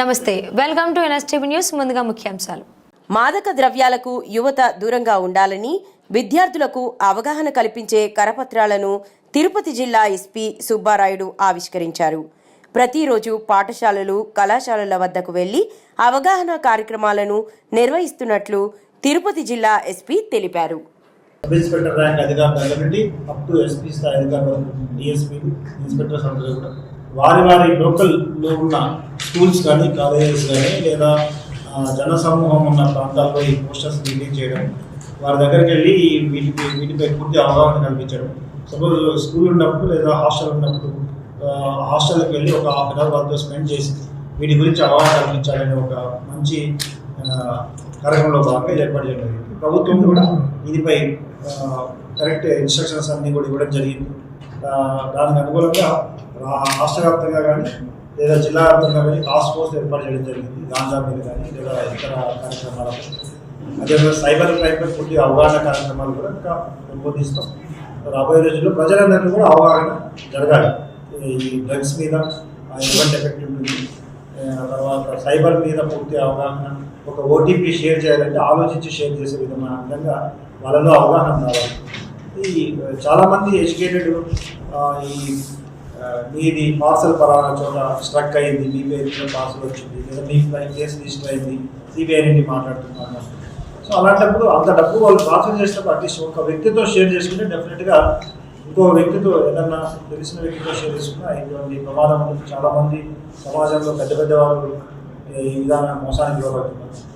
నమస్తే. Welcome to NSTV news ముందుగా ముఖ్యాంశాలు. మాదక ద్రవ్యాలకు యువత దూరంగా ఉండాలని విద్యార్థులకు అవగాహన కల్పించే కరపత్రాలను తిరుపతి జిల్లా ఎస్పీ సుబ్బారాయుడు ఆవిష్కరించారు. ప్రతిరోజు పాఠశాలలు కళాశాలల వద్దకు వెళ్ళి అవగాహన కార్యక్రమాలను నిర్వహిస్తున్నట్లు తిరుపతి జిల్లా ఎస్పీ తెలిపారు. సబ్ ఇన్స్పెక్టర్ ర్యాంక్ అధికారుల దగ్గర నుండి అప్ టు ఎస్పీ స్థాయి అధికారుల డిఎస్పీలు కూడా వారి వారి లోకల్లో ఉన్న స్కూల్స్ కానీ కాలేజెస్ కానీ లేదా జన సమూహం ఉన్న ప్రాంతాల్లో ఈ పోస్టర్స్ రిలీజ్ చేయడం వారి దగ్గరికి వెళ్ళి వీటికి వీటిపై పూర్తి అవగాహన కల్పించడం. సపోజ్ స్కూల్ ఉన్నప్పుడు లేదా హాస్టల్ ఉన్నప్పుడు హాస్టల్కి వెళ్ళి ఒక హాఫ్ అన్ అవర్ వాళ్ళతో స్పెండ్ చేసి వీటి గురించి అవగాహన కల్పించాలనే ఒక మంచి కార్యక్రమంలో భాగంగా ఏర్పాటు చేయడం జరిగింది. ప్రభుత్వం కూడా దీనిపై కరెక్ట్ ఇన్స్ట్రక్షన్స్ అన్నీ కూడా ఇవ్వడం జరిగింది. దానికి అనుగుణంగా రాష్ట్ర వ్యాప్తంగా కానీ లేదా జిల్లా వ్యాప్తంగా కానీ టాస్క్ ఫోర్స్ ఏర్పాటు చేయడం జరిగింది. గాంజా మీద కానీ లేదా ఇతర కార్యక్రమాలపై అదేవిధంగా సైబర్ క్రైమ్పై పూర్తి అవగాహన కార్యక్రమాలు కూడా ఇంకా పెంపొందిస్తాం. రాబోయే రోజుల్లో ప్రజలందరికీ కూడా అవగాహన జరగాలి. ఈ డ్రగ్స్ మీద ఎటువంటి ఎఫెక్ట్ ఉంటుంది తర్వాత సైబర్ మీద పూర్తి అవగాహన ఒక ఓటీపీ షేర్ చేయాలంటే ఆలోచించి షేర్ చేసే విధమైన విధంగా వాళ్ళలో అవగాహన రావాలి. ఈ చాలామంది ఎడ్యుకేటెడ్ ఈ మీది పార్సల్ పలానా చోట స్ట్రక్ అయింది మీ పేరు పార్సల్ వచ్చింది లేదా మీ కేసు రిజిస్టర్ అయింది సిబిఐ నుండి మాట్లాడుతున్నారు సో అలాంటప్పుడు అంత డబ్బు వాళ్ళు ట్రాన్స్ఫర్ చేసినప్పుడు అట్లీస్ట్ ఒక వ్యక్తితో షేర్ చేసుకుంటే డెఫినెట్గా ఇంకో వ్యక్తితో ఏదన్నా తెలిసిన వ్యక్తితో షేర్ చేసుకున్నా ఇటువంటి ప్రమాదం చాలామంది సమాజంలో పెద్ద పెద్ద వాళ్ళు ఈ విధానం మోసానికి లోపడుతున్నారు